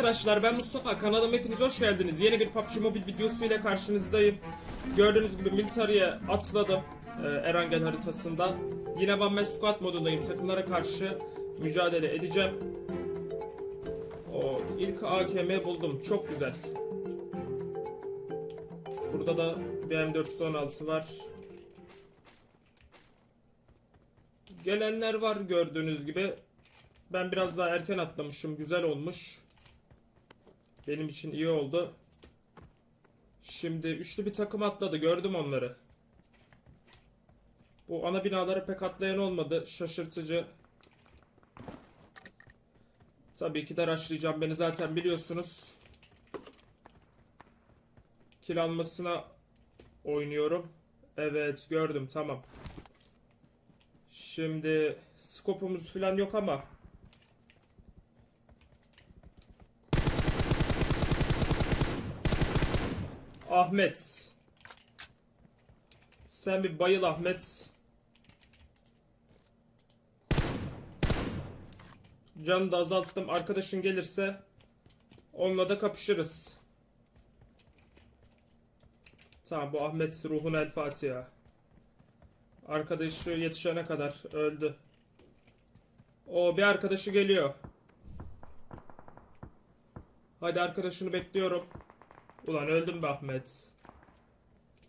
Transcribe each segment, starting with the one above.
arkadaşlar ben Mustafa kanalıma hepiniz hoş geldiniz. Yeni bir PUBG Mobile videosu ile karşınızdayım. Gördüğünüz gibi militariye atladım e, Erangel haritasında. Yine One Man Squad modundayım. Takımlara karşı mücadele edeceğim. O ilk AKM buldum. Çok güzel. Burada da bir M416 var. Gelenler var gördüğünüz gibi. Ben biraz daha erken atlamışım. Güzel olmuş. Benim için iyi oldu. Şimdi üçlü bir takım atladı. Gördüm onları. Bu ana binalara pek atlayan olmadı. Şaşırtıcı. Tabii ki de rushlayacağım. Beni zaten biliyorsunuz. Kill almasına oynuyorum. Evet gördüm tamam. Şimdi skopumuz falan yok ama Ahmet. Sen bir bayıl Ahmet. Canı da azalttım. Arkadaşın gelirse onunla da kapışırız. Tamam bu Ahmet ruhun el Fatiha. Arkadaşı yetişene kadar öldü. O bir arkadaşı geliyor. Hadi arkadaşını bekliyorum. Ulan öldüm be Ahmet.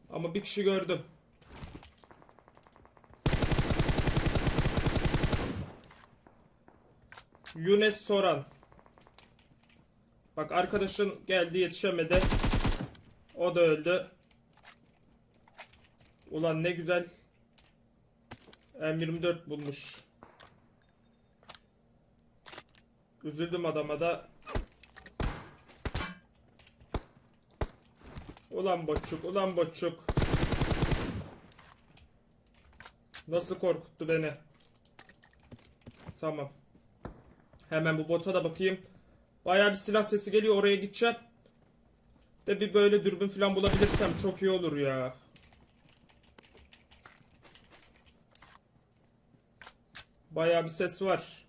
Ama bir kişi gördüm. Yunes Soran. Bak arkadaşın geldi yetişemedi. O da öldü. Ulan ne güzel. M24 bulmuş. Üzüldüm adama da. Ulan boçuk, ulan boçuk. Nasıl korkuttu beni. Tamam. Hemen bu bota da bakayım. Bayağı bir silah sesi geliyor oraya gideceğim. De bir böyle dürbün falan bulabilirsem çok iyi olur ya. Bayağı bir ses var.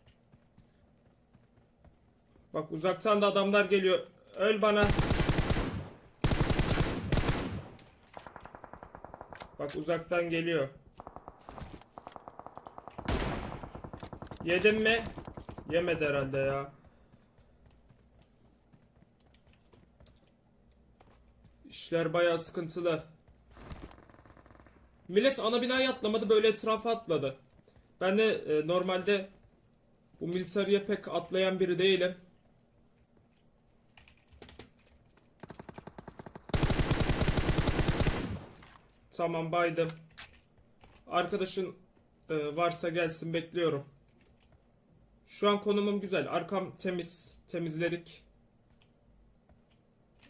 Bak uzaktan da adamlar geliyor. Öl bana. Bak uzaktan geliyor. Yedim mi? Yemedi herhalde ya. İşler bayağı sıkıntılı. Millet ana binaya atlamadı böyle etrafa atladı. Ben de e, normalde bu militariye pek atlayan biri değilim. Tamam baydım. Arkadaşın e, varsa gelsin bekliyorum. Şu an konumum güzel. Arkam temiz. Temizledik.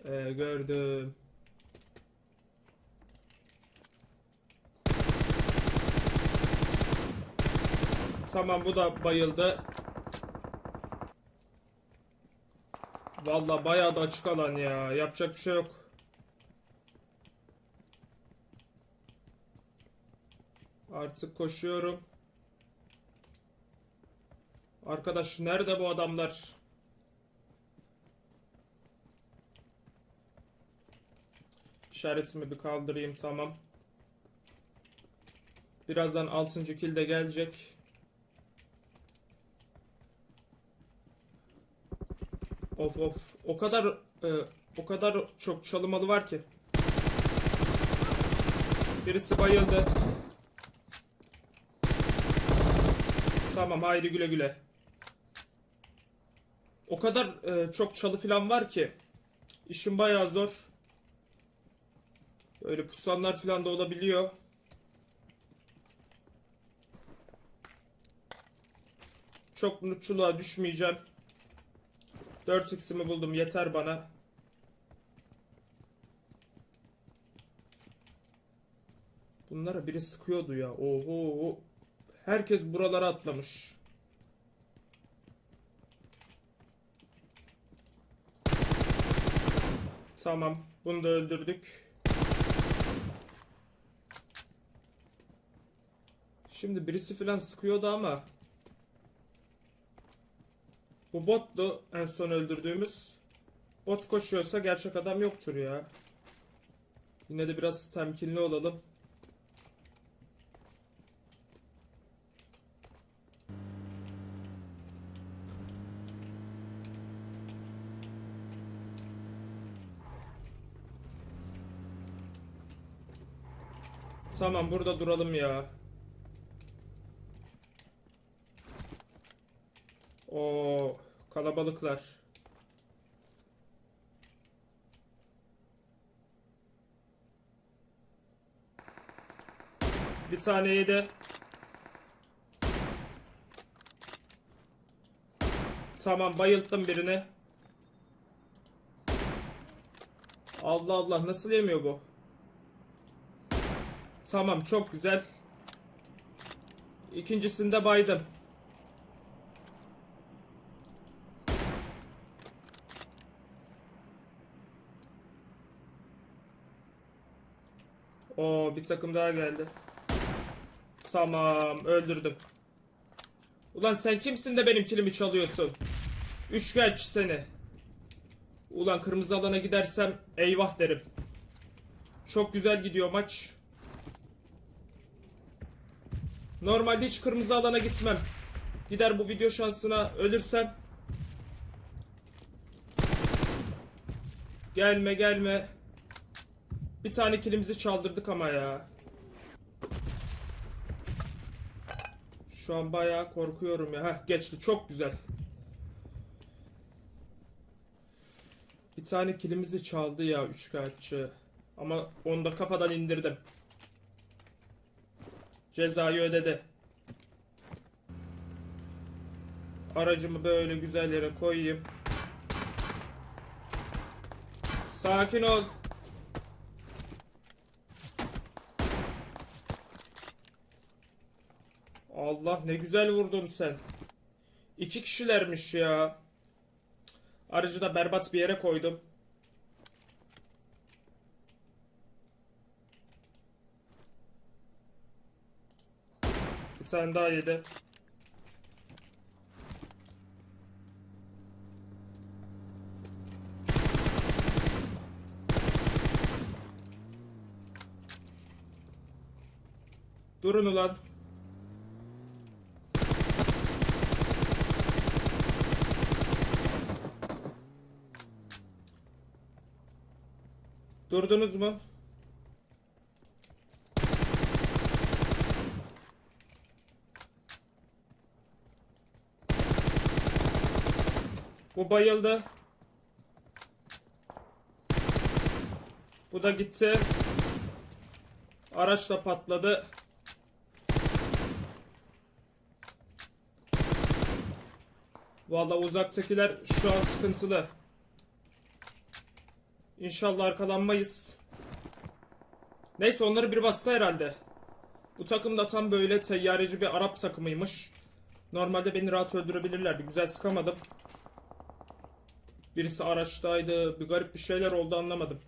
E, gördüm. Tamam bu da bayıldı. Vallahi bayağı da açık alan ya. Yapacak bir şey yok. Artık koşuyorum. Arkadaş nerede bu adamlar? İşaretimi bir kaldırayım tamam. Birazdan 6. kill de gelecek. Of of o kadar e, o kadar çok çalımalı var ki. Birisi bayıldı. Tamam haydi güle güle. O kadar e, çok çalı falan var ki. İşim bayağı zor. Böyle pusanlar falan da olabiliyor. Çok mutluluğa düşmeyeceğim. 4x'imi buldum yeter bana. Bunlara biri sıkıyordu ya. Oho. Herkes buralara atlamış. Tamam. Bunu da öldürdük. Şimdi birisi falan sıkıyordu ama Bu bottu en son öldürdüğümüz. Bot koşuyorsa gerçek adam yoktur ya. Yine de biraz temkinli olalım. Tamam burada duralım ya. O kalabalıklar. Bir tane yedi. Tamam bayılttım birini. Allah Allah nasıl yemiyor bu? Tamam çok güzel. İkincisinde baydım. Oo bir takım daha geldi. Tamam öldürdüm. Ulan sen kimsin de benim kilimi çalıyorsun? Üçgenç seni. Ulan kırmızı alana gidersem eyvah derim. Çok güzel gidiyor maç. Normalde hiç kırmızı alana gitmem. Gider bu video şansına ölürsem. Gelme gelme. Bir tane kilimizi çaldırdık ama ya. Şu an bayağı korkuyorum ya. Heh geçti çok güzel. Bir tane kilimizi çaldı ya üçkağıtçı. Ama onu da kafadan indirdim. Cezayı ödedi. Aracımı böyle güzel yere koyayım. Sakin ol. Allah ne güzel vurdun sen. İki kişilermiş ya. Aracı da berbat bir yere koydum. Tane daha yedi. Durun ulan. Durdunuz mu? Bu bayıldı. Bu da gitti. Araç da patladı. Vallahi uzaktakiler şu an sıkıntılı. İnşallah arkalanmayız. Neyse onları bir bastı herhalde. Bu takım da tam böyle teyyareci bir Arap takımıymış. Normalde beni rahat öldürebilirlerdi. Güzel sıkamadım. Birisi araçtaydı. Bir garip bir şeyler oldu anlamadım.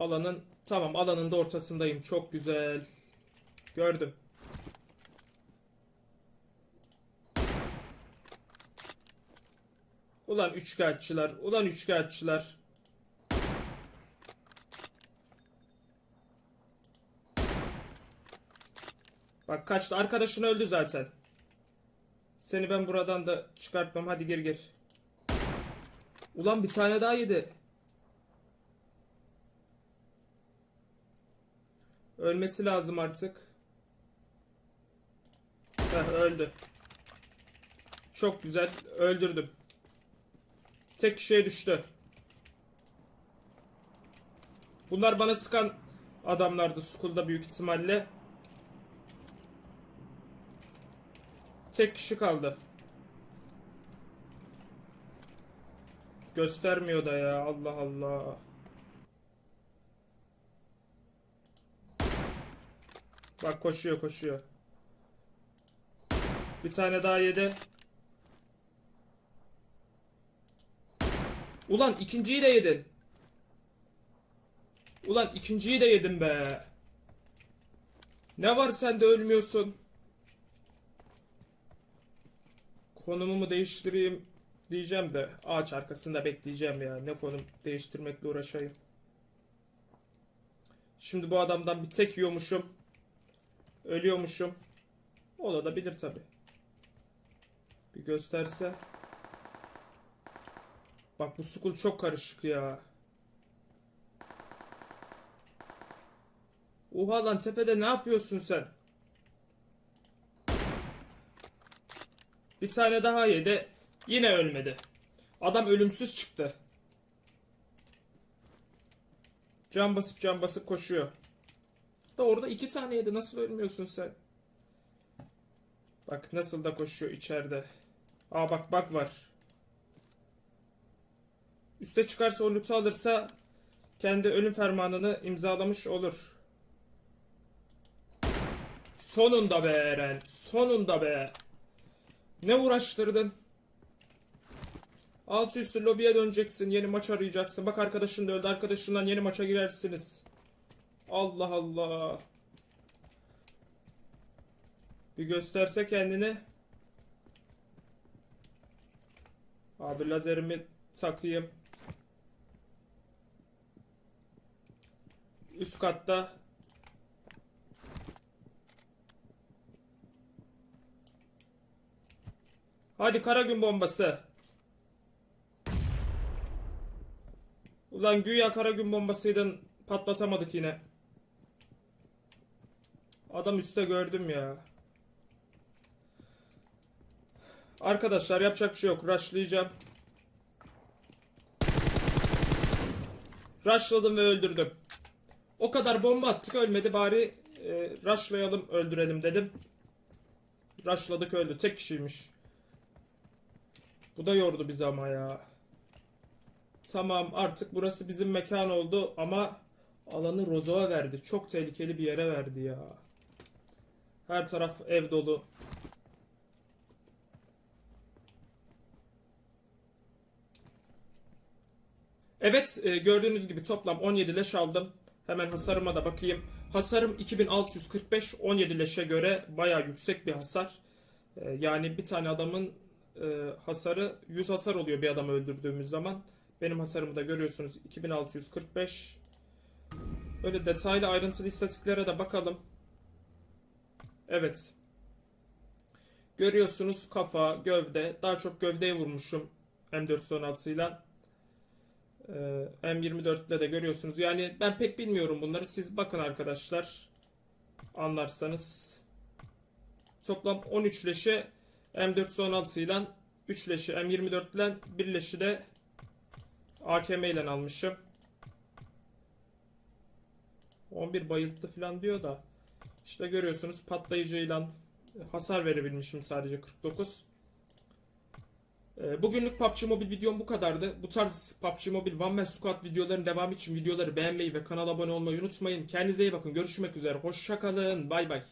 Alanın tamam alanın da ortasındayım. Çok güzel. Gördüm. Ulan üçkağıtçılar, ulan üçkağıtçılar. Bak kaçtı. Arkadaşın öldü zaten. Seni ben buradan da çıkartmam. Hadi gir gir. Ulan bir tane daha yedi. Ölmesi lazım artık. Heh, öldü. Çok güzel. Öldürdüm. Tek kişiye düştü. Bunlar bana sıkan adamlardı Skull'da büyük ihtimalle. Tek kişi kaldı. Göstermiyor da ya Allah Allah. Bak koşuyor koşuyor. Bir tane daha yedi. Ulan ikinciyi de yedin. Ulan ikinciyi de yedim be. Ne var sen de ölmüyorsun? Konumumu değiştireyim diyeceğim de ağaç arkasında bekleyeceğim ya. Ne konum değiştirmekle uğraşayım. Şimdi bu adamdan bir tek yiyormuşum. Ölüyormuşum. Olabilir tabi. Bir gösterse. Bak bu school çok karışık ya. Oha lan tepede ne yapıyorsun sen? Bir tane daha yedi. Yine ölmedi. Adam ölümsüz çıktı. Can basıp can basıp koşuyor. Da orada iki tane yedi. Nasıl ölmüyorsun sen? Bak nasıl da koşuyor içeride. Aa bak bak var. Üste çıkarsa o loot'u alırsa kendi ölüm fermanını imzalamış olur. Sonunda be Eren. Sonunda be. Ne uğraştırdın? Altı üstü lobiye döneceksin. Yeni maç arayacaksın. Bak arkadaşın da öldü. Arkadaşından yeni maça girersiniz. Allah Allah. Bir gösterse kendini. Abi lazerimi takayım. Üst katta. Hadi kara gün bombası. Ulan güya kara gün bombasıydın patlatamadık yine. Adam üstte gördüm ya. Arkadaşlar yapacak bir şey yok. Rushlayacağım. Rushladım ve öldürdüm. O kadar bomba attık ölmedi bari e, rushlayalım öldürelim dedim. Rushladık öldü. Tek kişiymiş. Bu da yordu bizi ama ya. Tamam artık burası bizim mekan oldu ama alanı Rozo'ya verdi. Çok tehlikeli bir yere verdi ya. Her taraf ev dolu. Evet e, gördüğünüz gibi toplam 17 leş aldım. Hemen hasarıma da bakayım. Hasarım 2645 17 leşe göre baya yüksek bir hasar. E, yani bir tane adamın e, hasarı 100 hasar oluyor bir adamı öldürdüğümüz zaman. Benim hasarımı da görüyorsunuz 2645. Böyle detaylı ayrıntılı istatistiklere de bakalım. Evet. Görüyorsunuz kafa, gövde. Daha çok gövdeye vurmuşum M416 ile. Ee, M24'le de görüyorsunuz. Yani ben pek bilmiyorum bunları. Siz bakın arkadaşlar. Anlarsanız. Toplam 13 leşe M416 ile 3 leşi M24 ile 1 leşi de AKM ile almışım. 11 bayılttı falan diyor da. İşte görüyorsunuz patlayıcıyla hasar verebilmişim sadece 49. Ee, Bugünlük PUBG Mobile videom bu kadardı. Bu tarz PUBG Mobile One Man Squad videoların devamı için videoları beğenmeyi ve kanala abone olmayı unutmayın. Kendinize iyi bakın. Görüşmek üzere. Hoşçakalın. Bay bay.